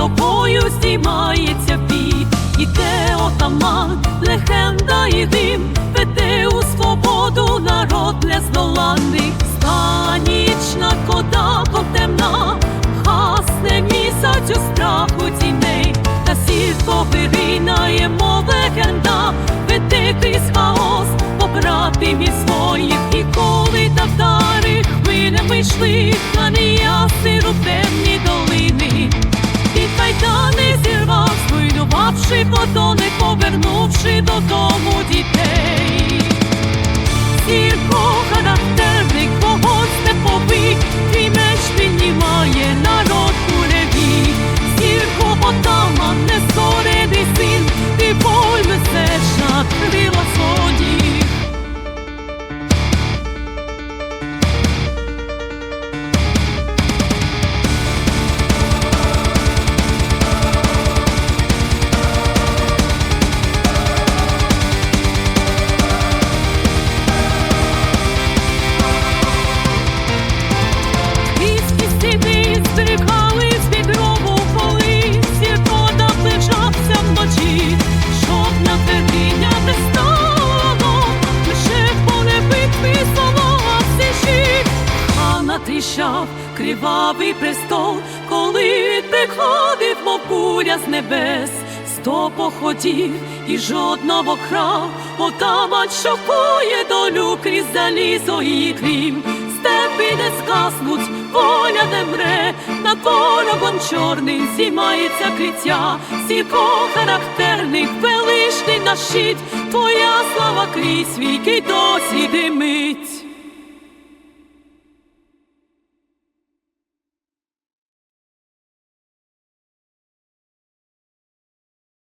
тобою здіймається бій, іде отаман, легенда і дим, веде у свободу народ нездоланний, станічна кода темна, гасне місяць у страху тіней, та сірко виринає, мов легенда, веде крізь хаос, побратимів своїх, і коли татари хвилями йшли, на неяси рубемні додому Тріщав кривавий престол, коли приходив, мов буря з небес. Сто походів і жодного крав, отаман шокує долю крізь залізо і крім. Степи не скаснуть, воля не мре, над ворогом чорним зіймається криття, сірко характерник, величний наш щит, твоя слава крізь віки досі димить.